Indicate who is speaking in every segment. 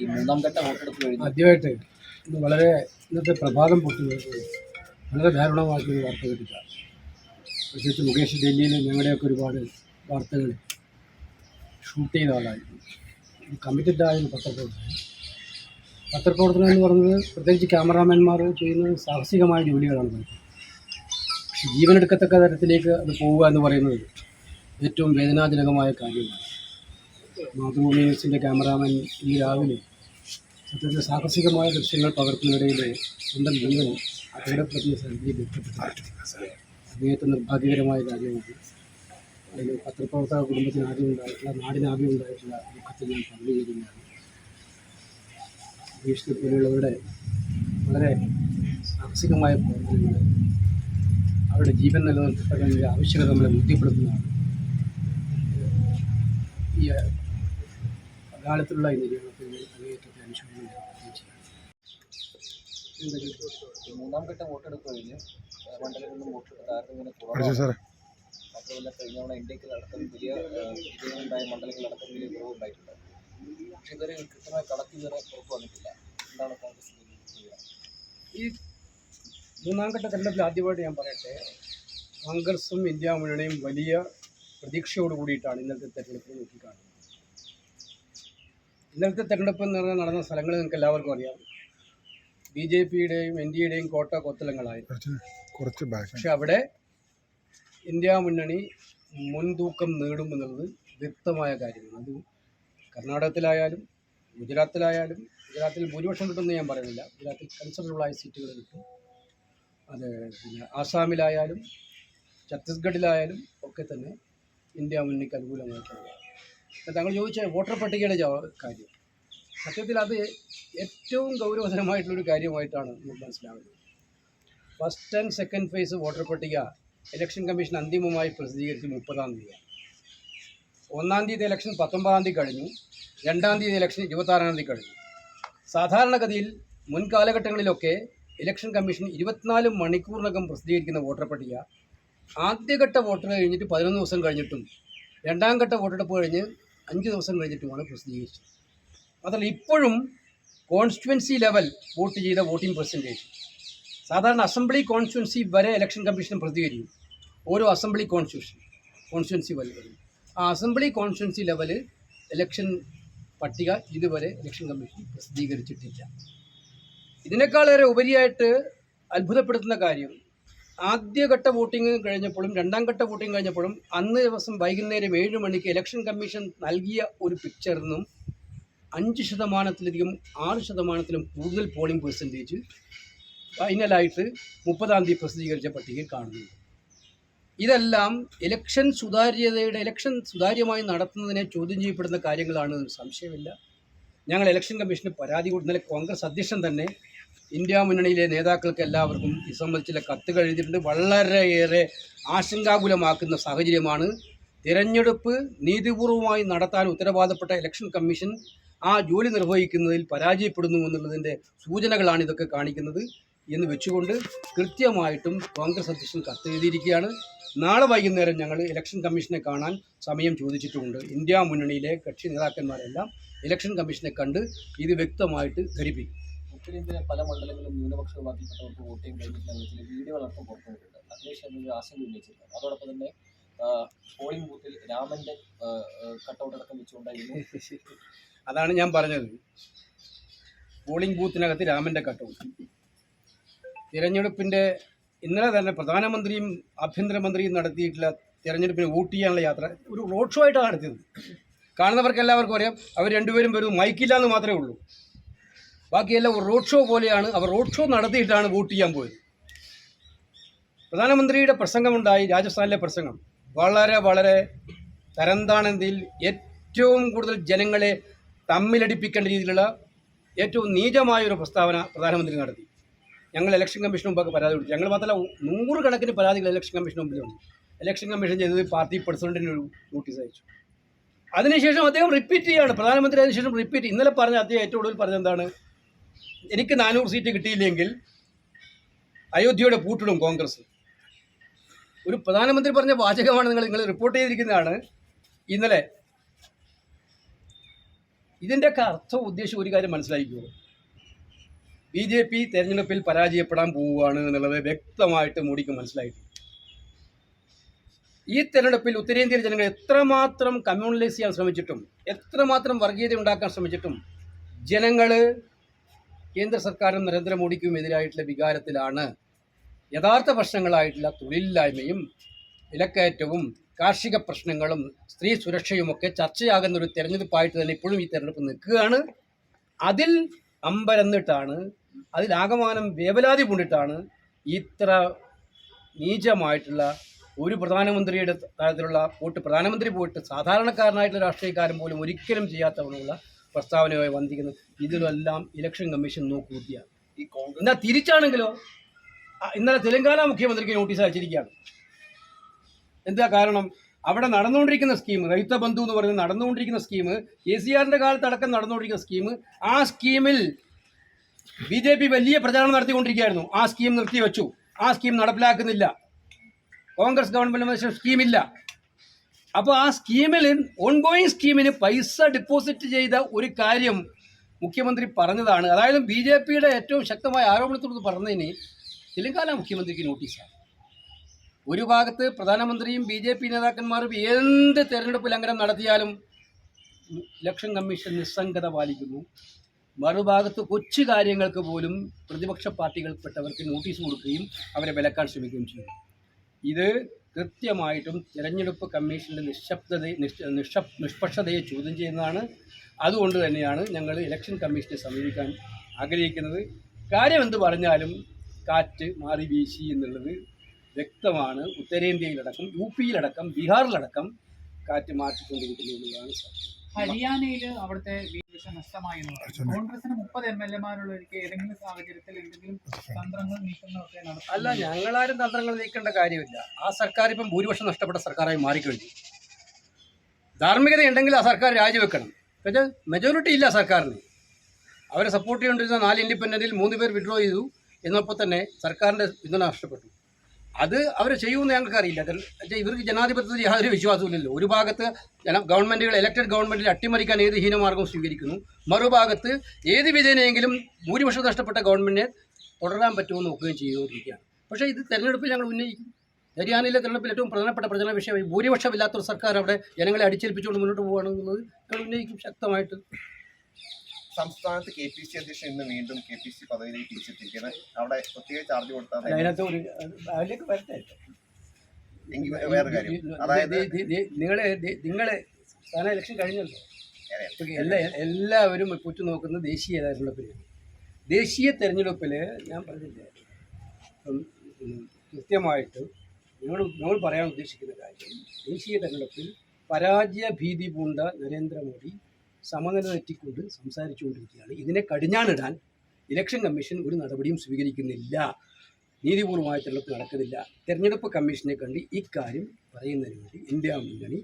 Speaker 1: ഈ മൂന്നാം ഘട്ട വോട്ടെടുപ്പ് കഴിഞ്ഞു.
Speaker 2: ആദ്യമായിട്ട് ഇന്ന് വളരെ ഇന്നത്തെ പ്രഭാതം പൊട്ടി വളരെ ദാരുണമാക്കിയ ഒരു വാർത്ത കിട്ടിയിട്ടാണ് പ്രത്യേകിച്ച് മുകേഷ് ഡൽഹിയിൽ ഞങ്ങളുടെയൊക്കെ ഒരുപാട് വാർത്തകൾ ഷൂട്ട് ചെയ്ത ആളായിരുന്നു. കമ്മിറ്റഡ് ആയ ഒരു പത്രപ്രവർത്തനം പത്രപ്രവർത്തനം എന്ന് പറയുന്നത് പ്രത്യേകിച്ച് ക്യാമറാമാൻമാർ ചെയ്യുന്ന സാഹസികമായ ജോലികളാണ്. പക്ഷെ ജീവനെടുക്കത്തക്ക തരത്തിലേക്ക് അത് പോവുക എന്ന് പറയുന്നത് ഏറ്റവും വേദനാജനകമായ കാര്യമാണ്. മാതൃഭൂമി ന്യൂസിന്റെ ക്യാമറാമാൻ ഈ രാവിലെ സത്യത്തിൽ സാഹസികമായ ദൃശ്യങ്ങൾ പകർത്തുന്നതിനിടയിൽ സ്വന്തം ജീവൻ അപകടപ്പെടുത്തിയ സ്ഥലത്തേക്ക് എത്തപ്പെട്ടു അദ്ദേഹത്തെ നിർഭാഗ്യകരമായ കാര്യമാണ് അതിൽ പത്രപ്രവർത്തക കുടുംബത്തിന് ആദ്യം ഉണ്ടായിട്ടുള്ള നാടിനാദ്യം ഉണ്ടായിട്ടുള്ള ദുഃഖത്തിൽ ഞാൻ പങ്കുചേരുകയാണ് ഭീഷണി പോലെയുള്ളവരുടെ വളരെ സാഹസികമായ പ്രവർത്തനങ്ങൾ അവരുടെ ജീവൻ നിലനിർത്തപ്പെടുന്നതിന്റെ ആവശ്യകത നമ്മളെ ബോധ്യപ്പെടുത്തുന്നതാണ്. ഈ അകാലത്തിലുള്ള ഈ നിര്യാണത്തിൽ അങ്ങേയറ്റത്തെ അനുശോചനം രേഖപ്പെടുത്തുകയും ചെയ്യാം
Speaker 1: ഈ മൂന്നാം ഘട്ടം വോട്ടെടുപ്പ് താരതമ്യേന
Speaker 3: അടിച്ചു
Speaker 1: കുറവാണ്. മാത്രമല്ല കഴിഞ്ഞ തവണ ഇന്ത്യയ്ക്ക് അടക്കം വലിയ വിജയമുണ്ടായ മണ്ഡലങ്ങളടക്കം വലിയ കുറവുണ്ടായിട്ടുണ്ട് പക്ഷെ ഇതുവരെ കൃത്യമായ കണക്ക് ഇതുവരെ ഉറപ്പ് വന്നിട്ടില്ല. എന്താണ് കോൺഗ്രസ്
Speaker 2: ഈ മൂന്നാം ഘട്ട തെരഞ്ഞെടുപ്പിൽ ആദ്യമായിട്ട് ഞാൻ പറയട്ടെ കോൺഗ്രസും ഇന്ത്യ മുന്നണിയും വലിയ പ്രതീക്ഷയോട് കൂടിയിട്ടാണ് ഇന്നത്തെ തെരഞ്ഞെടുപ്പ് നോക്കിക്കാണുന്നത്. ഇന്നലത്തെ തെരഞ്ഞെടുപ്പ് എന്ന് പറഞ്ഞാൽ നടന്ന സ്ഥലങ്ങൾ നിങ്ങൾക്ക് എല്ലാവർക്കും അറിയാം. ബി ജെ പിയുടെയും എൻ ഡി എയുടെയും കോട്ട കൊത്തലങ്ങളായിരുന്നു
Speaker 3: കുറച്ച്
Speaker 2: പക്ഷെ അവിടെ ഇന്ത്യ മുന്നണി മുൻതൂക്കം നേടുമെന്നുള്ളത് വ്യക്തമായ കാര്യമാണ്. അത് കർണാടകത്തിലായാലും ഗുജറാത്തിലായാലും ഗുജറാത്തിൽ ഭൂരിപക്ഷം കിട്ടുമെന്ന് ഞാൻ പറയുന്നില്ല. ഗുജറാത്തിൽ കൺസിഡറബിളായ സീറ്റുകൾ കിട്ടും. അത് പിന്നെ ആസാമിലായാലും ഛത്തീസ്ഗഡിലായാലും ഒക്കെ തന്നെ ഇന്ത്യ മുന്നണിക്ക് അനുകൂലമായിട്ടുള്ള താങ്കൾ ചോദിച്ച വോട്ടർ പട്ടികയുടെ കാര്യം. സത്യത്തിൽ അത് ഏറ്റവും ഗൗരവതരമായിട്ടുള്ളൊരു കാര്യമായിട്ടാണ് നമുക്ക് മനസ്സിലാവുന്നത്. First and second phase voter പട്ടിക ഇലക്ഷൻ കമ്മീഷൻ അന്തിമമായി പ്രസിദ്ധീകരിച്ച് മുപ്പതാം തീയതിയാണ്. ഒന്നാം തീയതി ഇലക്ഷൻ പത്തൊമ്പതാം തീയതി കഴിഞ്ഞു. രണ്ടാം തീയതി ഇലക്ഷൻ ഇരുപത്താറാം തീയതി കഴിഞ്ഞു. സാധാരണഗതിയിൽ മുൻ കാലഘട്ടങ്ങളിലൊക്കെ ഇലക്ഷൻ കമ്മീഷൻ ഇരുപത്തിനാല് മണിക്കൂറിനകം പ്രസിദ്ധീകരിക്കുന്ന വോട്ടർ പട്ടിക ആദ്യഘട്ട വോട്ടർ കഴിഞ്ഞിട്ട് പതിനൊന്ന് ദിവസം കഴിഞ്ഞിട്ടും രണ്ടാം ഘട്ട വോട്ടെടുപ്പ് കഴിഞ്ഞ് അഞ്ച് ദിവസം കഴിഞ്ഞിട്ടുമാണ് പ്രസിദ്ധീകരിച്ചത്. മാത്രമല്ല ഇപ്പോഴും കോൺസ്റ്റുവൻസി ലെവൽ വോട്ട് ചെയ്ത വോട്ടിംഗ് പെർസെന്റേജ് സാധാരണ അസംബ്ലി കോൺസ്റ്റുവൻസി വരെ ഇലക്ഷൻ കമ്മീഷൻ പ്രതികരിക്കും. ഓരോ അസംബ്ലി കോൺസ്റ്റിറ്റ്യൂഷൻ കോൺസ്റ്റുവൻസി വരെ ആ അസംബ്ലി കോൺസ്റ്റുവൻസി ലെവൽ ഇലക്ഷൻ പട്ടിക ഇതുവരെ ഇലക്ഷൻ കമ്മീഷൻ പ്രസിദ്ധീകരിച്ചിട്ടില്ല. ഇതിനേക്കാളേറെ ഉപരിയായിട്ട് അത്ഭുതപ്പെടുത്തുന്ന കാര്യം ആദ്യഘട്ട വോട്ടിംഗ് കഴിഞ്ഞപ്പോഴും രണ്ടാം ഘട്ട വോട്ടിംഗ് കഴിഞ്ഞപ്പോഴും അന്ന് ദിവസം വൈകുന്നേരം ഏഴ് മണിക്ക് ഇലക്ഷൻ കമ്മീഷൻ നൽകിയ ഒരു പിക്ചറിനും അഞ്ച് ശതമാനത്തിലധികം ആറ് ശതമാനത്തിലും കൂടുതൽ പോളിംഗ് പെർസെന്റേജ് ഫൈനലായിട്ട് മുപ്പതാം തീയതി പ്രസിദ്ധീകരിച്ച പട്ടികയിൽ കാണുന്നുണ്ട് ഇതെല്ലാം ഇലക്ഷൻ സുതാര്യതയുടെ ഇലക്ഷൻ സുതാര്യമായി നടത്തുന്നതിനെ ചോദ്യം ചെയ്യപ്പെടുന്ന കാര്യങ്ങളാണ് സംശയമില്ല. ഞങ്ങൾ ഇലക്ഷൻ കമ്മീഷന് പരാതി കൊടു- ഇന്നലെ കോൺഗ്രസ് അധ്യക്ഷൻ തന്നെ ഇന്ത്യ മുന്നണിയിലെ നേതാക്കൾക്ക് എല്ലാവർക്കും ഇത് സംബന്ധിച്ച കത്തുകൾ എഴുതിയിട്ടുണ്ട്. വളരെയേറെ ആശങ്കാകുലമാക്കുന്ന സാഹചര്യമാണ്. തിരഞ്ഞെടുപ്പ് നീതിപൂർവമായി നടത്താൻ ഉത്തരവാദപ്പെട്ട ഇലക്ഷൻ കമ്മീഷൻ ആ ജോലി നിർവഹിക്കുന്നതിൽ പരാജയപ്പെടുന്നു എന്നുള്ളതിന്റെ സൂചനകളാണ് ഇതൊക്കെ കാണിക്കുന്നത് എന്ന് വെച്ചുകൊണ്ട് കൃത്യമായിട്ടും കോൺഗ്രസ് അധ്യക്ഷൻ കത്തെഴുതിയിരിക്കുകയാണ്. നാളെ വൈകുന്നേരം ഞങ്ങൾ ഇലക്ഷൻ കമ്മീഷനെ കാണാൻ സമയം ചോദിച്ചിട്ടുമുണ്ട് ഇന്ത്യ മുന്നണിയിലെ കക്ഷി നേതാക്കന്മാരെല്ലാം ഇലക്ഷൻ കമ്മീഷനെ കണ്ട് ഇത് വ്യക്തമായിട്ട് ധരിപ്പിക്കും.
Speaker 1: ഉത്തരേന്ത്യയിലെ പല മണ്ഡലങ്ങളിലും ന്യൂനപക്ഷ വിഭാഗത്തിൽപ്പെട്ടവർക്ക് വോട്ട് ചെയ്യാൻ കഴിഞ്ഞിട്ടില്ല ചില വീഡിയോകളടക്കം പുറത്തു വന്നിട്ടുണ്ട് അതിനുശേഷം ആശങ്ക ഉന്നയിച്ചിട്ടുണ്ട്. അതോടൊപ്പം തന്നെ പോളിംഗ് ബൂത്തിൽ രാമന്റെ കട്ടൗട്ട് അടക്കം വെച്ചുകൊണ്ടായിരുന്നു
Speaker 2: അതാണ് ഞാൻ പറഞ്ഞത്. പോളിംഗ് ബൂത്തിനകത്ത് രാമന്റെ കട്ടൗട്ട്. തിരഞ്ഞെടുപ്പിന്റെ ഇന്നലെ തന്നെ പ്രധാനമന്ത്രിയും ആഭ്യന്തരമന്ത്രിയും നടത്തിയിട്ടുള്ള തിരഞ്ഞെടുപ്പിന് വോട്ട് ചെയ്യാനുള്ള യാത്ര ഒരു റോഡ് ഷോ ആയിട്ടാണ് നടത്തിയത്. കാണുന്നവർക്ക് എല്ലാവർക്കും അറിയാം അവർ രണ്ടുപേരും വരും മൈക്കില്ല എന്ന് മാത്രമേ ഉള്ളൂ. ബാക്കിയെല്ലാം ഒരു റോഡ് ഷോ പോലെയാണ്. അവർ റോഡ് ഷോ നടത്തിയിട്ടാണ് വോട്ട് ചെയ്യാൻ പോയത്. പ്രധാനമന്ത്രിയുടെ പ്രസംഗമുണ്ടായി രാജസ്ഥാനിലെ പ്രസംഗം. വളരെ വളരെ തരംതാണതിൽ ഏറ്റവും കൂടുതൽ ജനങ്ങളെ തമ്മിലടിപ്പിക്കേണ്ട രീതിയിലുള്ള ഏറ്റവും നീചമായ ഒരു പ്രസ്താവന പ്രധാനമന്ത്രി നടത്തി. ഞങ്ങൾ ഇലക്ഷൻ കമ്മീഷൻ മുമ്പൊക്കെ പരാതി കൊടുത്തു. ഞങ്ങൾ മാത്രമല്ല നൂറുകണക്കിന് പരാതികൾ ഇലക്ഷൻ കമ്മീഷൻ മുമ്പിലുണ്ട് ഇലക്ഷൻ കമ്മീഷൻ ചെയ്തത് പാർട്ടി പ്രസിഡന്റിന് ഒരു നോട്ടീസ് അയച്ചു. അതിനുശേഷം അദ്ദേഹം റിപ്പീറ്റ് ചെയ്യുകയാണ് പ്രധാനമന്ത്രി അതിനുശേഷം റിപ്പീറ്റ് ഇന്നലെ പറഞ്ഞ അദ്ദേഹം ഏറ്റവും കൂടുതൽ പറഞ്ഞത് എന്താണ്? എനിക്ക് നാനൂറ് സീറ്റ് കിട്ടിയില്ലെങ്കിൽ അയോധ്യയുടെ പൂട്ടിടും കോൺഗ്രസ്. ഒരു പ്രധാനമന്ത്രി പറഞ്ഞ വാചകമാണ് നിങ്ങൾ നിങ്ങൾ റിപ്പോർട്ട് ചെയ്തിരിക്കുന്നതാണ്. ഇന്നലെ ഇതിന്റെയൊക്കെ അർത്ഥം ഉദ്ദേശം ഒരു കാര്യം മനസ്സിലാക്കിക്കോ. ബി ജെ പി തെരഞ്ഞെടുപ്പിൽ പരാജയപ്പെടാൻ പോവുകയാണ് എന്നുള്ളത് വ്യക്തമായിട്ട് മോഡിക്ക് മനസ്സിലായിട്ടുണ്ട്. ഈ തെരഞ്ഞെടുപ്പിൽ ഉത്തരേന്ത്യയിലെ ജനങ്ങൾ എത്രമാത്രം കമ്മ്യൂണലൈസ് ചെയ്യാൻ ശ്രമിച്ചിട്ടും എത്രമാത്രം വർഗീയത ഉണ്ടാക്കാൻ ശ്രമിച്ചിട്ടും ജനങ്ങൾ കേന്ദ്ര സർക്കാരും നരേന്ദ്രമോദിക്കും എതിരായിട്ടുള്ള വികാരത്തിലാണ്. യഥാർത്ഥ പ്രശ്നങ്ങളായിട്ടുള്ള തൊഴിലില്ലായ്മയും വിലക്കയറ്റവും കാർഷിക പ്രശ്നങ്ങളും സ്ത്രീ സുരക്ഷയുമൊക്കെ ചർച്ചയാകുന്ന ഒരു തെരഞ്ഞെടുപ്പായിട്ട് തന്നെ ഇപ്പോഴും ഈ തെരഞ്ഞെടുപ്പ് നിൽക്കുകയാണ്. അതിൽ അമ്പരന്നിട്ടാണ് അതിലാകമാനം വേവലാതി കൊണ്ടിട്ടാണ് ഇത്ര നീചമായിട്ടുള്ള ഒരു പ്രധാനമന്ത്രിയുടെ തരത്തിലുള്ള വോട്ട് പ്രധാനമന്ത്രി പോയിട്ട് സാധാരണക്കാരനായിട്ടുള്ള രാഷ്ട്രീയക്കാരൻ പോലും ഒരിക്കലും ചെയ്യാത്തവണുള്ള പ്രസ്താവനയായി വന്നിരിക്കുന്നത്. ഇതിലെല്ലാം ഇലക്ഷൻ കമ്മീഷൻ
Speaker 3: നോക്കൂത്തിയാണ്
Speaker 2: എന്നാൽ തിരിച്ചാണെങ്കിലോ? ഇന്നലെ തെലങ്കാന മുഖ്യമന്ത്രിക്ക് നോട്ടീസ് അയച്ചിരിക്കുകയാണ്. എന്താ കാരണം? അവിടെ നടന്നുകൊണ്ടിരിക്കുന്ന സ്കീം റൈത്ത ബന്ധു എന്ന് പറയുന്നത് നടന്നുകൊണ്ടിരിക്കുന്ന സ്കീം എ സി ആറിന്റെ കാലത്ത് അടക്കം നടന്നുകൊണ്ടിരിക്കുന്ന സ്കീം ആ സ്കീമിൽ ബി ജെ പി വലിയ പ്രചാരണം നടത്തിക്കൊണ്ടിരിക്കുകയായിരുന്നു. ആ സ്കീം നിർത്തിവെച്ചു. ആ സ്കീം നടപ്പിലാക്കുന്നില്ല. കോൺഗ്രസ് ഗവൺമെന്റ് സ്കീമില്ല. അപ്പോൾ ആ സ്കീമിൽ ഓൺഗോയിങ് സ്കീമിന് പൈസ ഡിപ്പോസിറ്റ് ചെയ്ത ഒരു കാര്യം മുഖ്യമന്ത്രി പറഞ്ഞതാണ്. അതായത് ബി ജെ പിയുടെ ഏറ്റവും ശക്തമായ ആരോപണത്തോട് പറഞ്ഞതിന് തെലങ്കാന മുഖ്യമന്ത്രിക്ക് നോട്ടീസാണ് ഒരു ഭാഗത്ത് പ്രധാനമന്ത്രിയും ബി ജെ പി നേതാക്കന്മാരും എന്ത് തെരഞ്ഞെടുപ്പ് ലംഘനം നടത്തിയാലും ഇലക്ഷൻ കമ്മീഷൻ നിസ്സംഗത പാലിക്കുന്നു. മറുഭാഗത്ത് കൊച്ചു കാര്യങ്ങൾക്ക് പോലും പ്രതിപക്ഷ പാർട്ടികൾപ്പെട്ടവർക്ക് നോട്ടീസ് കൊടുക്കുകയും അവരെ വിലക്കാൻ ശ്രമിക്കുകയും ചെയ്യും. ഇത് കൃത്യമായിട്ടും തിരഞ്ഞെടുപ്പ് കമ്മീഷന്റെ നിശബ്ദത നിഷ് നിഷ നിഷ്പക്ഷതയെ ചോദ്യം ചെയ്യുന്നതാണ്. അതുകൊണ്ട് തന്നെയാണ് ഞങ്ങൾ ഇലക്ഷൻ കമ്മീഷനെ സമീപിക്കാൻ ആഗ്രഹിക്കുന്നത്. കാര്യം എന്ത് പറഞ്ഞാലും കാറ്റ് മാറി വീശി എന്നുള്ളത് വ്യക്തമാണ്. ഉത്തരേന്ത്യയിലടക്കം യു പിയിലടക്കം ബീഹാറിലടക്കം കാറ്റ് മാറ്റിക്കൊണ്ടിരിക്കുന്നു എന്നുള്ളതാണ് സത്യം.
Speaker 4: ഹരിയാനയിൽ അവിടുത്തെ നഷ്ടമായി കോൺഗ്രസിന് മുപ്പത് എം എൽ എമാരുള്ള ഏതെങ്കിലും സാഹചര്യത്തിൽ എന്തെങ്കിലും തന്ത്രങ്ങൾ നടത്തും
Speaker 2: അല്ല ഞങ്ങളാരും തന്ത്രങ്ങൾ നീക്കേണ്ട കാര്യമില്ല. ആ സർക്കാർ ഇപ്പം ഭൂരിപക്ഷം നഷ്ടപ്പെട്ട സർക്കാരായി മാറിക്കഴിഞ്ഞു. ധാർമ്മികത ഉണ്ടെങ്കിൽ ആ സർക്കാർ രാജിവെക്കണം. പക്ഷേ മെജോറിറ്റി ഇല്ല സർക്കാരിന്. അവരെ സപ്പോർട്ട് ചെയ്തുകൊണ്ടിരുന്ന നാല് ഇൻഡിപെൻഡന്റിൽ മൂന്ന് പേർ വിഡ്രോ ചെയ്തു. എന്നപ്പോൾ തന്നെ സർക്കാരിന്റെ പിന്തുണ നഷ്ടപ്പെട്ടു. അത് അവർ ചെയ്യുമെന്ന് ഞങ്ങൾക്ക് അറിയില്ല ഇവർക്ക് ജനാധിപത്യത്തിൽ യാതൊരു വിശ്വാസവുമില്ലല്ലോ. ഒരു ഭാഗത്ത് ജന ഇലക്റ്റഡ് ഗവൺമെന്റിൽ അട്ടിമറിക്കാൻ ഏത് ഹീനമാർഗവും സ്വീകരിക്കുന്നു. മറുഭാഗത്ത് ഏത് വിധേനയെങ്കിലും ഭൂരിപക്ഷം നഷ്ടപ്പെട്ട ഗവൺമെന്റിനെ തുടരാൻ പറ്റുമെന്ന് നോക്കുകയും ചെയ്തുകൊണ്ടിരിക്കുകയാണ്. പക്ഷേ ഇത് തെരഞ്ഞെടുപ്പിൽ ഞങ്ങൾ ഉന്നയിക്കും. ഹരിയാനയിലെ തെരഞ്ഞെടുപ്പിൽ ഏറ്റവും പ്രധാനപ്പെട്ട പ്രചരണ വിഷയം ഭൂരിപക്ഷമില്ലാത്തൊരു സർക്കാർ അവിടെ ജനങ്ങളെ അടിച്ചേൽപ്പിച്ചുകൊണ്ട് മുന്നോട്ട് പോകുകയാണെന്നുള്ളത് ഞങ്ങൾ ഉന്നയിക്കും ശക്തമായിട്ട്.
Speaker 3: സംസ്ഥാനത്ത് കെ പി സി അധ്യക്ഷൻ ഇന്ന് വീണ്ടും കെ പി സി പദവിയിലേക്ക് തിരിച്ചെത്തിയിരിക്കുന്നത് അവിടെ പ്രത്യേക ചാർജ് കൊടുത്താൽ
Speaker 2: അതിനകത്ത് ഒരു അതിലേക്ക് വരട്ടെ.
Speaker 3: എങ്കിൽ വേറെ കാര്യം. അതായത്
Speaker 2: നിങ്ങളെ നിങ്ങളെ സ്ഥാന ഇലക്ഷൻ കഴിഞ്ഞല്ലോ. എല്ലാ എല്ലാവരും ഉറ്റു നോക്കുന്ന ദേശീയ തെരഞ്ഞെടുപ്പിൽ ദേശീയ തെരഞ്ഞെടുപ്പിൽ ഞാൻ പറഞ്ഞില്ലേ? കൃത്യമായിട്ട് ഞങ്ങൾ ഞങ്ങൾ പറയാൻ ഉദ്ദേശിക്കുന്ന കാര്യം ദേശീയ തെരഞ്ഞെടുപ്പിൽ പരാജയ ഭീതി പൂണ്ട നരേന്ദ്രമോദി സമനില തെറ്റിക്കൊണ്ട് സംസാരിച്ചുകൊണ്ടിരിക്കുകയാണ്. ഇതിനെ കടിഞ്ഞാണിടാൻ ഇലക്ഷൻ കമ്മീഷൻ ഒരു നടപടിയും സ്വീകരിക്കുന്നില്ല. നീതിപൂർവമായ തെരഞ്ഞെടുപ്പ് നടക്കുന്നില്ല. തെരഞ്ഞെടുപ്പ് കമ്മീഷനെ കണ്ട് ഇക്കാര്യം പറയുന്നതിന് വേണ്ടി ഇന്ത്യ മുന്നണി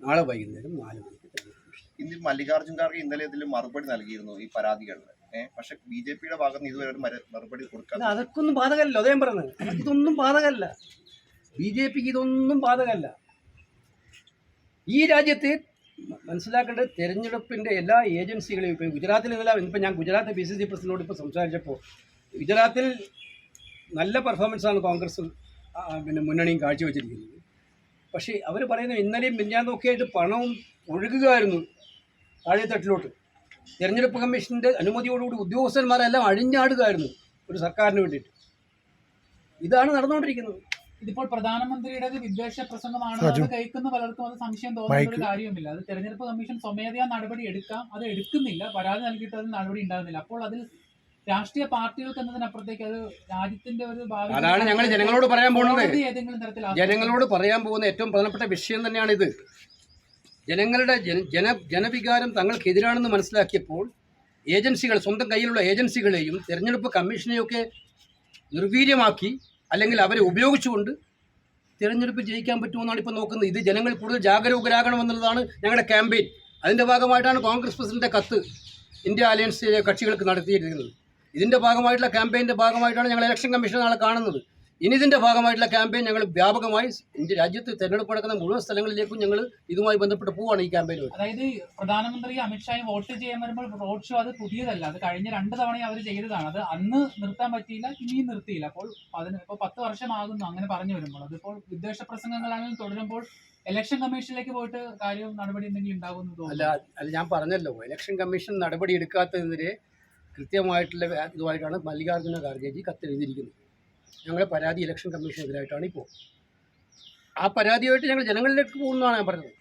Speaker 2: നാളെ വൈകുന്നേരം നാല് മണിക്ക് തെരഞ്ഞെടുപ്പ് കമ്മീഷൻ
Speaker 3: മല്ലികാർജുൻ ഖാർഗെ ഇന്നലെ ഇതിൽ മറുപടി നൽകിയിരുന്നു ഈ പരാതികളിൽ ഏഹ് പക്ഷെ ബി ജെ പിയുടെ ഭാഗത്ത് നിന്ന് ഇതുവരെ മറുപടി കൊടുക്കാൻ
Speaker 2: അതൊക്കൊന്നും ബാധകല്ലോ അതേ പറഞ്ഞത്. ഇതൊന്നും ബാധകമല്ല. ബി ജെ പിക്ക് ഇതൊന്നും ബാധകമല്ല. ഈ രാജ്യത്ത് മനസ്സിലാക്കേണ്ടത് തെരഞ്ഞെടുപ്പിന്റെ എല്ലാ ഏജൻസികളെയും ഇപ്പോൾ ഗുജറാത്തിൽ ഇതെല്ലാം ഇപ്പം ഞാൻ ഗുജറാത്ത് പി സി സി പ്രസിഡന്റോട് ഇപ്പോൾ സംസാരിച്ചപ്പോൾ ഗുജറാത്തിൽ നല്ല പെർഫോമൻസാണ് കോൺഗ്രസ് പിന്നെ മുന്നണിയും കാഴ്ചവെച്ചിരിക്കുന്നത്. പക്ഷേ അവർ പറയുന്നത് ഇന്നലെയും മിന്നാന്നൊക്കെയായിട്ട് പണവും ഒഴുകുകയായിരുന്നു താഴെത്തട്ടിലോട്ട്. തെരഞ്ഞെടുപ്പ് കമ്മീഷന്റെ അനുമതിയോടുകൂടി ഉദ്യോഗസ്ഥന്മാരെല്ലാം അഴിഞ്ഞാടുകയായിരുന്നു ഒരു സർക്കാരിന് വേണ്ടിയിട്ട്. ഇതാണ് നടന്നുകൊണ്ടിരിക്കുന്നത്.
Speaker 4: ഇതിപ്പോൾ പ്രധാനമന്ത്രിയുടെ വിദ്വേഷ പ്രസംഗമാണ് അത് കഴിക്കുന്ന പലർക്കും അത് സംശയം തോന്നുന്ന ഒരു കാര്യവുമില്ല. അത് തെരഞ്ഞെടുപ്പ് കമ്മീഷൻ സ്വമേധയാ നടപടി എടുക്കാം. അത് എടുക്കുന്നില്ല. പരാതി നൽകിയിട്ട് അതിന് നടപടി ഉണ്ടാകുന്നില്ല. അപ്പോൾ അതിൽ രാഷ്ട്രീയ പാർട്ടികൾക്ക് എന്നതിനപ്പുറത്തേക്ക് അത് രാജ്യത്തിന്റെ ഒരു ഭാഗം
Speaker 2: അതാണ് ഞങ്ങൾ ജനങ്ങളോട് പറയാൻ പോകുന്നത്.
Speaker 4: ഏതെങ്കിലും തരത്തിൽ
Speaker 2: ജനങ്ങളോട് പറയാൻ പോകുന്ന ഏറ്റവും പ്രധാനപ്പെട്ട വിഷയം തന്നെയാണ് ഇത്. ജനങ്ങളുടെ ജന ജന ജനവികാരം തങ്ങൾക്കെതിരാണെന്ന് മനസ്സിലാക്കിയപ്പോൾ ഏജൻസികൾ സ്വന്തം കയ്യിലുള്ള ഏജൻസികളെയും തെരഞ്ഞെടുപ്പ് കമ്മീഷനെയൊക്കെ നിർവീര്യമാക്കി അല്ലെങ്കിൽ അവരെ ഉപയോഗിച്ചുകൊണ്ട് തിരഞ്ഞെടുപ്പ് ജയിക്കാൻ പറ്റുമെന്നാണ് ഇപ്പോൾ നോക്കുന്നത്. ഇത് ജനങ്ങൾ കൂടുതൽ ജാഗരൂകരാകണമെന്നുള്ളതാണ് ഞങ്ങളുടെ ക്യാമ്പയിൻ. അതിന്റെ ഭാഗമായിട്ടാണ് കോൺഗ്രസ് പ്രസിഡന്റിന്റെ കത്ത് ഇന്ത്യ അലയൻസ് കക്ഷികൾക്ക് നടത്തിയിരിക്കുന്നത്. ഇതിന്റെ ഭാഗമായിട്ടുള്ള ക്യാമ്പയിന്റെ ഭാഗമായിട്ടാണ് ഞങ്ങൾ ഇലക്ഷൻ കമ്മീഷൻ നാളെ കാണുന്നത്. ഇനി ഇതിന്റെ ഭാഗമായിട്ടുള്ള ക്യാമ്പയിൻ ഞങ്ങൾ വ്യാപകമായി ഇന്ത്യ രാജ്യത്ത് തെരഞ്ഞെടുപ്പ് നടക്കുന്ന മുഴുവൻ സ്ഥലങ്ങളിലേക്കും ഞങ്ങൾ ഇതുമായി ബന്ധപ്പെട്ട് പോവാണ് ഈ ക്യാമ്പയിൻ
Speaker 4: അതായത് പ്രധാനമന്ത്രി അമിത്ഷായും വോട്ട് ചെയ്യാൻ വരുമ്പോൾ റോഡ് ഷോ അത് പുതിയതല്ല. അത് കഴിഞ്ഞ രണ്ട് തവണയും അവർ ചെയ്തതാണ്. അത് അന്ന് നിർത്താൻ പറ്റിയില്ല ഇനിയും നിർത്തിയില്ല. അപ്പോൾ അതിന് ഇപ്പോൾ പത്ത് വർഷമാകുന്നു അങ്ങനെ പറഞ്ഞു വരുമ്പോൾ. അതിപ്പോൾ വിദ്വേഷ പ്രസംഗങ്ങളാണെങ്കിലും തുടരുമ്പോൾ ഇലക്ഷൻ കമ്മീഷനിലേക്ക് പോയിട്ട് കാര്യം നടപടി എന്തെങ്കിലും ഉണ്ടാകുന്നു
Speaker 2: അല്ല അല്ല ഞാൻ പറഞ്ഞല്ലോ. ഇലക്ഷൻ കമ്മീഷൻ നടപടി എടുക്കാത്തതിനെതിരെ കൃത്യമായിട്ടുള്ള ഇതുമായിട്ടാണ് മല്ലികാർജുന ഖാർഗെജി കത്തെഴുതിയിരിക്കുന്നത്. ഞങ്ങളുടെ പരാതി ഇലക്ഷൻ കമ്മീഷനെതിരായിട്ടാണ് ഇപ്പോൾ. ആ പരാതിയായിട്ട് ഞങ്ങൾ ജനങ്ങളിലേക്ക് പോകുന്നതാണ് ഞാൻ പറഞ്ഞത്.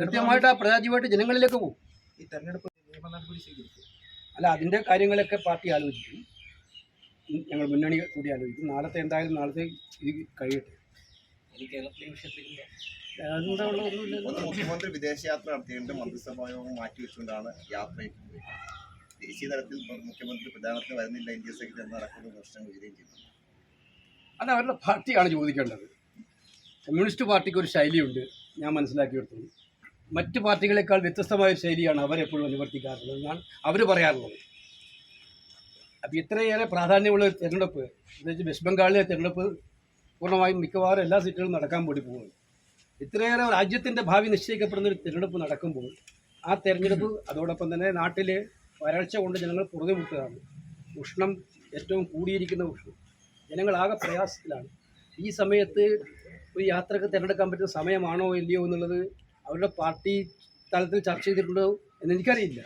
Speaker 2: കൃത്യമായിട്ട് ആ പരാതിയുമായിട്ട് ജനങ്ങളിലേക്ക് പോകും.
Speaker 3: ഈ തെരഞ്ഞെടുപ്പ് നിയമ നടപടി സ്വീകരിക്കും.
Speaker 2: അല്ല അതിന്റെ കാര്യങ്ങളൊക്കെ പാർട്ടി ആലോചിക്കും. ഞങ്ങൾ മുന്നണി കൂടി ആലോചിക്കും. നാളത്തെ എന്തായാലും നാളത്തെ ഇത് കഴിയട്ടെ.
Speaker 3: മുഖ്യമന്ത്രി വിദേശയാത്ര നടത്തിയിട്ട് മന്ത്രിസഭാ യോഗം മാറ്റിവെച്ചുകൊണ്ടാണ് യാത്ര ദേശീയ തലത്തിൽ മുഖ്യമന്ത്രി പ്രചാരണത്തിന് വരുന്നില്ല. ഇന്ത്യ സഹിതം നടക്കുന്ന പ്രശ്നങ്ങൾ ഉയരുകയും ചെയ്തു
Speaker 2: അത് അവരുടെ പാർട്ടിയാണ് ചോദിക്കേണ്ടത്. കമ്മ്യൂണിസ്റ്റ് പാർട്ടിക്ക് ഒരു ശൈലിയുണ്ട് ഞാൻ മനസ്സിലാക്കിയെടുത്തു മറ്റ് പാർട്ടികളെക്കാൾ വ്യത്യസ്തമായ ശൈലിയാണ് അവരെപ്പോഴും അനുവർത്തിക്കാറുള്ളത്. എന്നാണ് അവർ പറയാറുള്ളത്. അപ്പോൾ ഇത്രയേറെ പ്രാധാന്യമുള്ള ഒരു തിരഞ്ഞെടുപ്പ് പ്രത്യേകിച്ച് വെസ്റ്റ് ബംഗാളിലെ തിരഞ്ഞെടുപ്പ് പൂർണമായും മിക്കവാറും എല്ലാ സീറ്റുകളും നടക്കാൻ വേണ്ടി പോകുന്നു ഇത്രയേറെ രാജ്യത്തിന്റെ ഭാവി നിശ്ചയിക്കപ്പെടുന്ന ഒരു തിരഞ്ഞെടുപ്പ് നടക്കുമ്പോൾ ആ തിരഞ്ഞെടുപ്പ് അതോടൊപ്പം തന്നെ നാട്ടിലെ വരൾച്ച കൊണ്ട് ജനങ്ങൾ പുറകെ മുട്ടുകയാണ്. ഉഷ്ണം ഏറ്റവും കൂടിയിരിക്കുന്ന ഉഷ്ണം. ജനങ്ങളാകെ പ്രയാസത്തിലാണ്. ഈ സമയത്ത് ഒരു യാത്രയ്ക്ക് തിരഞ്ഞെടുക്കാൻ പറ്റുന്ന സമയമാണോ ഇല്ലയോ എന്നുള്ളത് അവരുടെ പാർട്ടി തലത്തിൽ ചർച്ച ചെയ്തിട്ടുണ്ടോ എന്ന് എനിക്കറിയില്ല.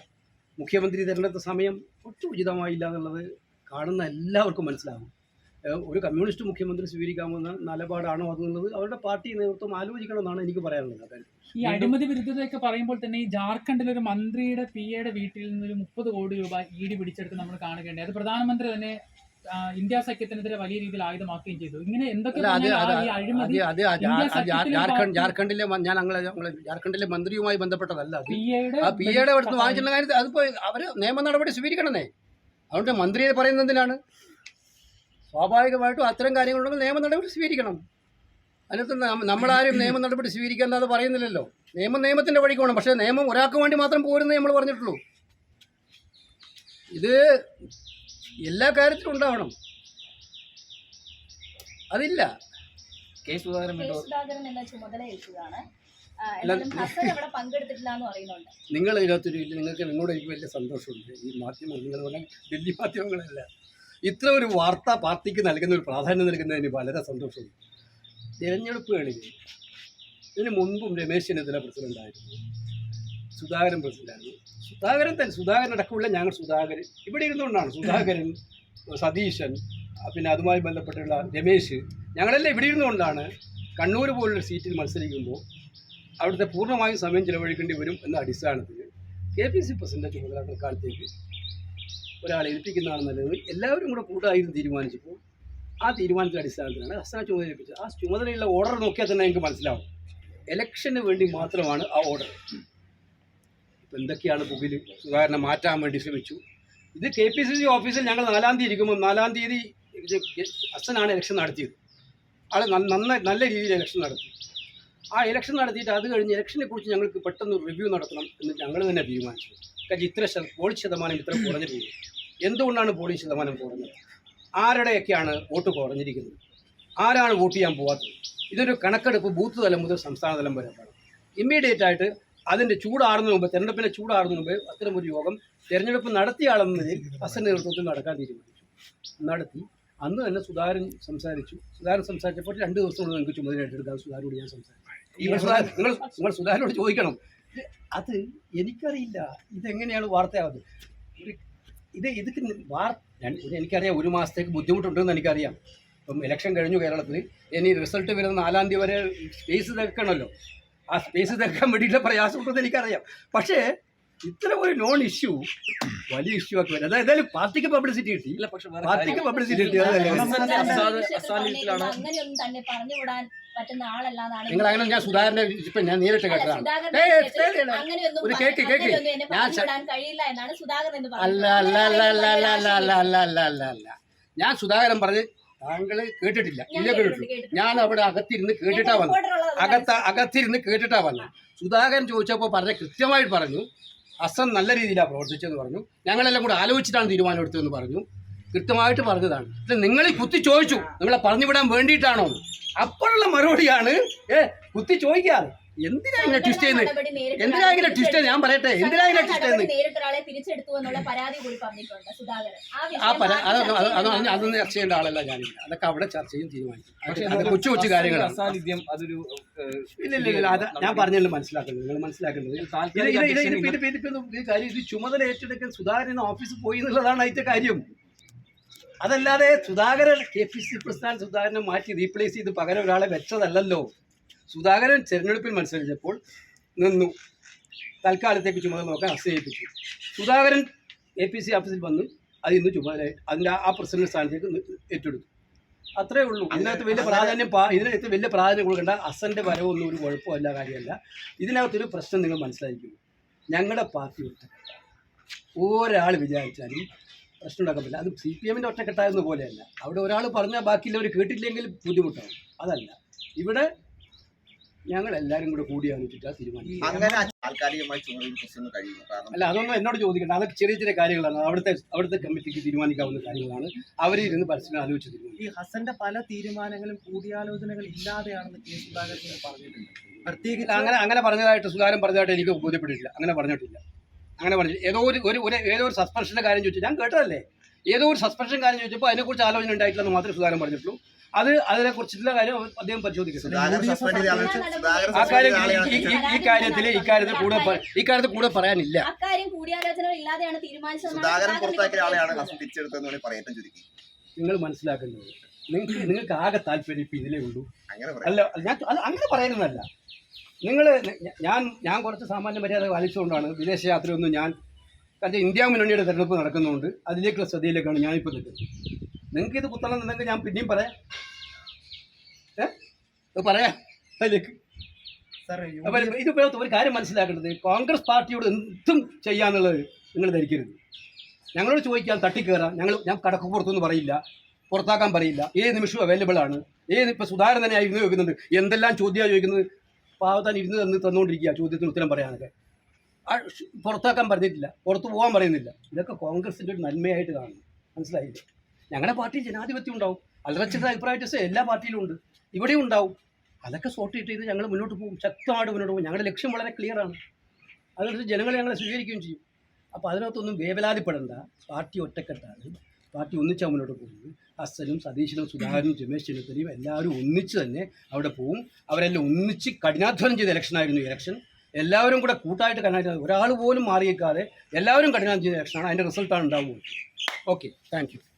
Speaker 2: മുഖ്യമന്ത്രി തിരഞ്ഞെടുത്ത സമയം ഒട്ടും ഉചിതമായില്ല എന്നുള്ളത് കാണുന്ന എല്ലാവർക്കും മനസ്സിലാകും. ഒരു കമ്മ്യൂണിസ്റ്റ് മുഖ്യമന്ത്രി സ്വീകരിക്കാമെന്ന നിലപാടാണോ അതെന്നുള്ളത് അവരുടെ പാർട്ടി നേതൃത്വം ആലോചിക്കണമെന്നാണ് എനിക്ക് പറയാനുള്ളത്. അതായത്
Speaker 4: ഈ അഴിമതി വിരുദ്ധതയൊക്കെ പറയുമ്പോൾ തന്നെ ഈ ജാർഖണ്ഡിൽ ഒരു മന്ത്രിയുടെ പി എയുടെ വീട്ടിൽ നിന്ന് ഒരു മുപ്പത് കോടി രൂപ ഇ ഡി പിടിച്ചെടുത്ത് നമ്മൾ കാണുകയുണ്ടായി. അത് പ്രധാനമന്ത്രി തന്നെ ഇന്ത്യ സഖ്യത്തിനെതിരെ വലിയ രീതിയിൽ ആയുധമാക്കുകയും ചെയ്തു. ഇങ്ങനെ എന്തൊക്കെ
Speaker 2: ജാർഖണ്ഡിലെ ഞാൻ ജാർഖണ്ഡിലെ മന്ത്രിയുമായി ബന്ധപ്പെട്ടതല്ല
Speaker 4: പി എയുടെ
Speaker 2: അടുത്ത് വാങ്ങിച്ചിട്ടുള്ള കാര്യത്തിൽ അതിപ്പോ അവർ നിയമ നടപടി സ്വീകരിക്കണമെന്നേ അതുകൊണ്ട് മന്ത്രിയെ പറയുന്നത് എന്തിനാണ്? സ്വാഭാവികമായിട്ടും അത്തരം കാര്യങ്ങളുണ്ടെങ്കിൽ നിയമ നടപടി സ്വീകരിക്കണം. അതിനകത്ത് നമ്മളാരും നിയമ നടപടി സ്വീകരിക്കാൻ അത് പറയുന്നില്ലല്ലോ. നിയമം നിയമത്തിന്റെ വഴിക്ക് പോകണം പക്ഷേ നിയമം ഒരാൾക്ക് വേണ്ടി മാത്രം പോരുന്നേ നമ്മൾ പറഞ്ഞിട്ടുള്ളൂ. ഇത് എല്ലാ കാര്യത്തിലും ഉണ്ടാവണം. അതില്ല.
Speaker 1: കെ സുധാകരൻ
Speaker 2: നിങ്ങൾ ഇതിനകത്തൊരു ഇല്ല നിങ്ങൾക്ക് നിങ്ങളോട് എനിക്ക് വലിയ സന്തോഷമുണ്ട്. ഈ മാധ്യമം നിങ്ങൾ പറഞ്ഞാൽ ഡൽഹി മാധ്യമങ്ങളല്ല. ഇത്ര ഒരു വാർത്ത പാർട്ടിക്ക് നൽകുന്ന ഒരു പ്രാധാന്യം നൽകുന്നതിന് വളരെ സന്തോഷമുണ്ട്. തിരഞ്ഞെടുപ്പുകളിൽ ഇതിന് മുൻപും രമേശ് ചെന്നിത്തല പ്രസിഡന്റായിരുന്നു സുധാകരൻ പ്രസിഡന്റായിരുന്നു സുധാകരൻ തന്നെ സുധാകരൻ അടക്കമുള്ള ഞങ്ങൾ സുധാകരൻ. ഇവിടെ ഇരുന്നുകൊണ്ടാണ് സുധാകരൻ സതീശൻ പിന്നെ അതുമായി ബന്ധപ്പെട്ടുള്ള രമേശ്. ഞങ്ങളെല്ലാം ഇവിടെ ഇരുന്നുകൊണ്ടാണ് കണ്ണൂർ പോലുള്ള സീറ്റിൽ മത്സരിക്കുമ്പോൾ അവിടുത്തെ പൂർണമായും സമയം ചിലവഴിക്കേണ്ടി വരും എന്ന അടിസ്ഥാനത്തിൽ കെ പി സി പ്രസിഡന്റ് ചുമതല കാലത്തേക്ക് ഒരാളെ ഏൽപ്പിക്കുന്നതാണ് നല്ലത്. എല്ലാവരും കൂടെ കൂട്ടായിരുന്നു തീരുമാനിച്ചപ്പോൾ ആ തീരുമാനത്തിന്റെ അടിസ്ഥാനത്തിലാണ് ഹസ്ന ചുമതല ഏൽപ്പിച്ചത്. ആ ചുമതലയുള്ള ഓർഡർ നോക്കിയാൽ തന്നെ എനിക്ക് മനസ്സിലാവും. ഇലക്ഷന് വേണ്ടി മാത്രമാണ് ആ ഓർഡർ എന്തൊക്കെയാണ് ബുക്കിൽ സുധാകരനെ മാറ്റാൻ വേണ്ടി ശ്രമിച്ചു. ഇത് കെ പി സി സി ഓഫീസിൽ ഞങ്ങൾ നാലാം തീയതി ഇരിക്കുമ്പോൾ നാലാം തീയതി ഹസനാണ് ഇലക്ഷൻ നടത്തിയത്. ആൾ നന്ന നല്ല രീതിയിൽ ഇലക്ഷൻ നടത്തി. ആ ഇലക്ഷൻ നടത്തിയിട്ട് അത് കഴിഞ്ഞ് ഇലക്ഷനെ കുറിച്ച് ഞങ്ങൾക്ക് പെട്ടെന്ന് റിവ്യൂ നടത്തണം എന്ന് ഞങ്ങൾ തന്നെ തീരുമാനിച്ചു. കാര്യം ഇത്ര പോളിംഗ് ശതമാനം ഇത്ര കുറഞ്ഞിട്ടുണ്ട് എന്തുകൊണ്ടാണ് പോളിംഗ് ശതമാനം കുറഞ്ഞത്? ആരുടെയൊക്കെയാണ് വോട്ട് കുറഞ്ഞിരിക്കുന്നത്? ആരാണ് വോട്ട് ചെയ്യാൻ പോകാത്തത് ഇതൊരു കണക്കെടുപ്പ് ബൂത്ത് തലം മുതൽ സംസ്ഥാന തലം വരെ ഇമ്മീഡിയറ്റ് ആയിട്ട് അതിന്റെ ചൂടാറുന്നതിന് മുമ്പ് തെരഞ്ഞെടുപ്പിന്റെ ചൂടാറുന്നതിന് മുമ്പ് അത്തരം ഒരു യോഗം തെരഞ്ഞെടുപ്പ് നടത്തിയ ആളെന്ന നിലയിൽ ഹസൻ നേതൃത്വത്തിൽ നടക്കാൻ തീരുമാനിച്ചു നടത്തി അന്ന് തന്നെ സുധാരൻ സംസാരിച്ചു. സുധാരൻ സംസാരിച്ചപ്പോൾ രണ്ട് ദിവസം കൊണ്ട് നിങ്ങൾക്ക് ചുമതല ഏറ്റെടുക്കാൻ സുധാകരോട് ഞാൻ സംസാരിച്ചു. നിങ്ങൾ നിങ്ങൾ സുധാരനോട് ചോദിക്കണം. അത് എനിക്കറിയില്ല. ഇതെങ്ങനെയാണ് വാർത്തയാവുന്നത് ഒരു ഇത് ഇതിക്ക് വാർ ഞാൻ ഇത് എനിക്കറിയാം. ഒരു മാസത്തേക്ക് ബുദ്ധിമുട്ടുണ്ടെന്ന് എനിക്കറിയാം. ഇപ്പം ഇലക്ഷൻ കഴിഞ്ഞു കേരളത്തിൽ. ഇനി റിസൾട്ട് വരുന്ന നാലാം തീയതി വരെ സ്പേസ് തെക്കണമല്ലോ ആ സ്പേസ് തെക്കാൻ വേണ്ടിയിട്ടുള്ള പ്രയാസമുണ്ടെന്ന് എനിക്കറിയാം. പക്ഷേ ഇത്ര ഒരു നോൺ ഇഷ്യൂ വലിയ ഇഷ്യൂ ആക്കി വരും. അതായത് ഏതായാലും പാർട്ടിക്ക് പബ്ലിസിറ്റി കിട്ടി. പാർട്ടിക്ക് പബ്ലിസിറ്റി കിട്ടി നിങ്ങൾ അങ്ങനെ ഞാൻ സുധാകരനെ ഇപ്പൊ ഞാൻ നേരിട്ട് കേട്ടതാണ്. ഒരു കേക്ക്, കേക്ക്. ഞാൻ സ-
Speaker 5: കഴിയില്ല എന്നാണ് സുധാകരൻ എന്ന്
Speaker 2: അല്ല അല്ല അല്ല അല്ല അല്ല അല്ല അല്ല അല്ല അല്ല. ഞാൻ സുധാകരൻ പറഞ്ഞ് താങ്കൾ കേട്ടിട്ടില്ല. ഇല്ല
Speaker 5: കേട്ടു
Speaker 2: ഞാൻ അവിടെ അകത്തിരുന്ന് കേട്ടിട്ടാ
Speaker 5: വന്നു
Speaker 2: അകത്ത അകത്തിരുന്ന് കേട്ടിട്ടാ വന്നു സുധാകരൻ ചോദിച്ചപ്പോൾ പറഞ്ഞ കൃത്യമായിട്ട് പറഞ്ഞു അസം നല്ല രീതിയിലാണ് പ്രവർത്തിച്ചതെന്ന് പറഞ്ഞു. ഞങ്ങളെല്ലാം കൂടെ ആലോചിച്ചിട്ടാണ് തീരുമാനം എടുത്തതെന്ന് പറഞ്ഞു. കൃത്യമായിട്ട് പറഞ്ഞതാണ്. പക്ഷെ നിങ്ങൾ കുത്തി ചോദിച്ചു. നിങ്ങളെ പറഞ്ഞു വിടാൻ വേണ്ടിയിട്ടാണോ അപ്പോഴുള്ള മറുപടിയാണ് ഏ കുത്തി ചോദിക്കാറ്. എന്തിനാ ഇങ്ങനെ ട്വിസ്റ്റ് ചെയ്യുന്നത് എന്തിനാ ഇങ്ങനെ ട്വിസ്റ്റ് ഞാൻ പറയട്ടെ. എന്തിനാ ഇങ്ങനെ ട്വിസ്റ്റ് ചെയ്യുന്നത്
Speaker 5: നേരിട്ട് ഒരാളെ എന്നുള്ള പരാതി കൂടി പറഞ്ഞിട്ടുണ്ട് സുധാകരൻ. ആ
Speaker 2: ആ
Speaker 5: വിഷയം
Speaker 2: പല
Speaker 5: മാറ്റി
Speaker 2: അതൊന്നും
Speaker 5: ചർച്ച
Speaker 2: ചെയ്യേണ്ട ആളല്ല ഞാനില്ല അതൊക്കെ അവിടെ ചർച്ച ചെയ്യും തീരുമാനിക്കും. കൊച്ചു കൊച്ചു കാര്യങ്ങളാണ്.
Speaker 1: അസാന്നിധ്യം അതൊരു
Speaker 2: ഇല്ല ഇല്ല ഇല്ല. അത് ഞാൻ പറഞ്ഞല്ലോ മനസ്സിലാക്കുന്നത്. നിങ്ങൾ മനസ്സിലാക്കുന്നത് കാര്യം ഇത് ചുമതല ഏറ്റെടുക്കാൻ സുധാകരൻ ഓഫീസിൽ പോയി എന്നുള്ളതാണ് അതിന്റെ കാര്യം. അതല്ലാതെ സുധാകരൻ കെ പി സി പ്രസ്ഥാനം സുധാകരനെ മാറ്റി റീപ്ലേസ് ചെയ്ത് പകരം ഒരാളെ വെച്ചതല്ലല്ലോ. സുധാകരൻ തിരഞ്ഞെടുപ്പിൽ മത്സരിച്ചപ്പോൾ നിന്നു. തൽക്കാലത്തേക്ക് ചുമതല നോക്കാൻ അസ്വീകരിപ്പിച്ചു സുധാകരൻ എ പി സി ഓഫീസിൽ വന്ന്. അത് ഇന്ന് ചുമതല അതിന്റെ ആ പ്രസിഡന്റ് സ്ഥാനത്തേക്ക് ഏറ്റെടുത്തു. അത്രേ ഉള്ളൂ. ഇതിനകത്ത് വലിയ പ്രാധാന്യം ഇതിനകത്ത് വലിയ പ്രാധാന്യം കൊടുക്കേണ്ട അസന്റെ വരവൊന്നും ഒരു കുഴപ്പമല്ല കാര്യമല്ല. ഇതിനകത്തൊരു പ്രശ്നം നിങ്ങൾ മനസ്സിലാക്കിക്കും ഞങ്ങളുടെ പാർട്ടി ഒറ്റക്കെട്ട ഒരാൾ വിചാരിച്ചാലും പ്രശ്നം ഉണ്ടാക്കാൻ പറ്റില്ല അത് സി പി എമ്മിന്റെ ഒറ്റക്കെട്ടായിരുന്ന പോലെയല്ല. അവിടെ ഒരാൾ പറഞ്ഞാൽ ബാക്കിയുള്ളവർ കേട്ടില്ലെങ്കിൽ ബുദ്ധിമുട്ടാവും. അതല്ല. ഇവിടെ ഞങ്ങൾ എല്ലാരും കൂടെ കൂടി ആലോചിച്ചിട്ടാണ് തീരുമാനിച്ചത്
Speaker 3: അങ്ങനെ താൽക്കാലികമായി കഴിയുന്നു
Speaker 2: അല്ല അതൊന്നും എന്നോട് ചോദിക്കണ്ട. അതൊക്കെ ചെറിയ ചെറിയ കാര്യങ്ങളാണ്. അവിടുത്തെ അവിടുത്തെ കമ്മിറ്റിക്ക് തീരുമാനിക്കാവുന്ന കാര്യങ്ങളാണ്. അവരിരുന്ന് പരസ്പരം ആലോചിച്ച് തീരുമാനിക്കും.
Speaker 6: ഈ ഹസന്റെ പല തീരുമാനങ്ങളും കൂടിയാലോചനകൾ ഇല്ലാതെയാണെന്ന് കെ. സുധാകരൻ പറഞ്ഞിട്ടുണ്ട്. പ്രത്യേകിച്ച്
Speaker 2: അങ്ങനെ അങ്ങനെ പറഞ്ഞതായിട്ട് സുധാകരൻ പറഞ്ഞതായിട്ട് എനിക്ക് ബോധ്യപ്പെട്ടിട്ടില്ല. അങ്ങനെ പറഞ്ഞിട്ടില്ല. അങ്ങനെ പറഞ്ഞില്ല ഏതോ ഒരു ഒരു ഒരു ഏതോ ഒരു സസ്പെൻഷന്റെ കാര്യം ചോദിച്ചു. ഞാൻ കേട്ടതല്ലേ? ഏതോ ഒരു സസ്പെൻഷൻ കാര്യം ചോദിച്ചപ്പോൾ അതിനെക്കുറിച്ച് ആലോചന ഉണ്ടായിട്ടില്ലെന്ന് മാത്രമേ സുധാകരൻ പറഞ്ഞിട്ടുള്ളൂ. അത് അതിനെക്കുറിച്ചുള്ള കാര്യം അദ്ദേഹം
Speaker 3: സുധാകരൻ
Speaker 2: ആ കാര്യം
Speaker 3: സസ്പെൻഡ് ചെയ്ത
Speaker 2: ഈ- ഈ-
Speaker 3: ആളെയാണ്
Speaker 2: ഈ- ഈ കാര്യത്തിൽ ഈ കാര്യത്തിൽ കൂടെ ഇക്കാര്യത്തിൽ കൂടെ പറയാനില്ല. നിങ്ങൾ മനസ്സിലാക്കേണ്ടത് നിങ്ങൾക്ക് നിങ്ങൾക്ക് ആകെ താല്പര്യം ഇപ്പം ഇതിലേ ഉള്ളൂ.
Speaker 3: അങ്ങനെ പറയാം.
Speaker 2: അല്ല ഞാൻ അത് അങ്ങനെ പറയുന്നതല്ല. നിങ്ങൾ ഞാൻ ഞാൻ കുറച്ച് സാമാന്യ മര്യാദ പാലിച്ചുകൊണ്ടാണ് വിദേശയാത്രയൊന്നും ഞാൻ കാരണം ഇന്ത്യ മുന്നണിയുടെ തെരഞ്ഞെടുപ്പ് നടക്കുന്നുണ്ട് അതിലേക്കുള്ള ശ്രദ്ധയിലേക്കാണ് ഞാനിപ്പോൾ നിൽക്കുന്നത്. നിങ്ങൾക്ക് ഇത് കുത്തണം എന്നുണ്ടെങ്കിൽ ഞാൻ പിന്നെയും പറയാം. ഏ? അത് പറയാം. അതിലേക്ക്. ഇതിപ്പോൾ ഒരു കാര്യം മനസ്സിലാക്കേണ്ടത്. കോൺഗ്രസ് പാർട്ടിയോട് എന്തും ചെയ്യാന്നുള്ളത് നിങ്ങൾ ധരിക്കരുത്. ഞങ്ങളോട് ചോദിക്കാൻ തട്ടിക്കയറാം ഞങ്ങൾ ഞാൻ കടക്ക് കടക്കുപുറത്തൊന്നും പറയില്ല. പുറത്താക്കാൻ പറയില്ല. ഏത് നിമിഷവും അവൈലബിൾ ആണ്. ഏത് ഇപ്പോൾ സുധാകരൻ തന്നെ ഇരുന്ന് ചോദിക്കുന്നുണ്ട് എന്തെല്ലാം ചോദ്യമാണ് ചോദിക്കുന്നത്? പാവത്താൻ ഇരുന്ന് തന്ന് തന്നുകൊണ്ടിരിക്കുക ചോദ്യത്തിന് ഉത്തരം പറയാനൊക്കെ. പുറത്താക്കാൻ പറഞ്ഞിട്ടില്ല. പുറത്ത് പോകാൻ പറയുന്നില്ല. ഇതൊക്കെ കോൺഗ്രസിന്റെ ഒരു നന്മയായിട്ട് കാണുന്നു. മനസ്സിലായില്ലേ? ഞങ്ങളുടെ പാർട്ടിയിൽ ജനാധിപത്യം ഉണ്ടാവും. അലറച്ചിട്ട അഭിപ്രായ എല്ലാ പാർട്ടിയിലും ഉണ്ട്. ഇവിടെയും ഉണ്ടാവും. അതൊക്കെ സോർട്ട് ചെയ്ത് ഞങ്ങൾ മുന്നോട്ട് പോകും. ശക്തമായിട്ട് മുന്നോട്ട് പോകും. ഞങ്ങളുടെ ലക്ഷ്യം വളരെ ക്ലിയറാണ് അതിനകത്ത് ജനങ്ങൾ ഞങ്ങളെ സ്വീകരിക്കുകയും ചെയ്യും. അപ്പോൾ അതിനകത്തൊന്നും വേവലാതിപ്പെടേണ്ട. പാർട്ടി ഒറ്റക്കെട്ടാണ്. പാർട്ടി ഒന്നിച്ചാണ് മുന്നോട്ട് പോകുന്നത്. ഹസ്സനും സതീശനും സുധാകരനും രമേശ് ചെന്നിത്തലയും എല്ലാവരും ഒന്നിച്ച് തന്നെ അവിടെ പോകും അവരെല്ലാം ഒന്നിച്ച് കഠിനാധ്വാനം ചെയ്ത ഇലക്ഷനായിരുന്നു ഇലക്ഷൻ എല്ലാവരും കൂടെ കൂട്ടായിട്ട് കഠിനാധ്വാനം ഒരാൾ പോലും മാറിയേക്കാതെ എല്ലാവരും കഠിനാധ്വാനം ചെയ്ത ഇലക്ഷനാണ് അതിന്റെ റിസൾട്ടാണ് ഉണ്ടാവുക. Okay thank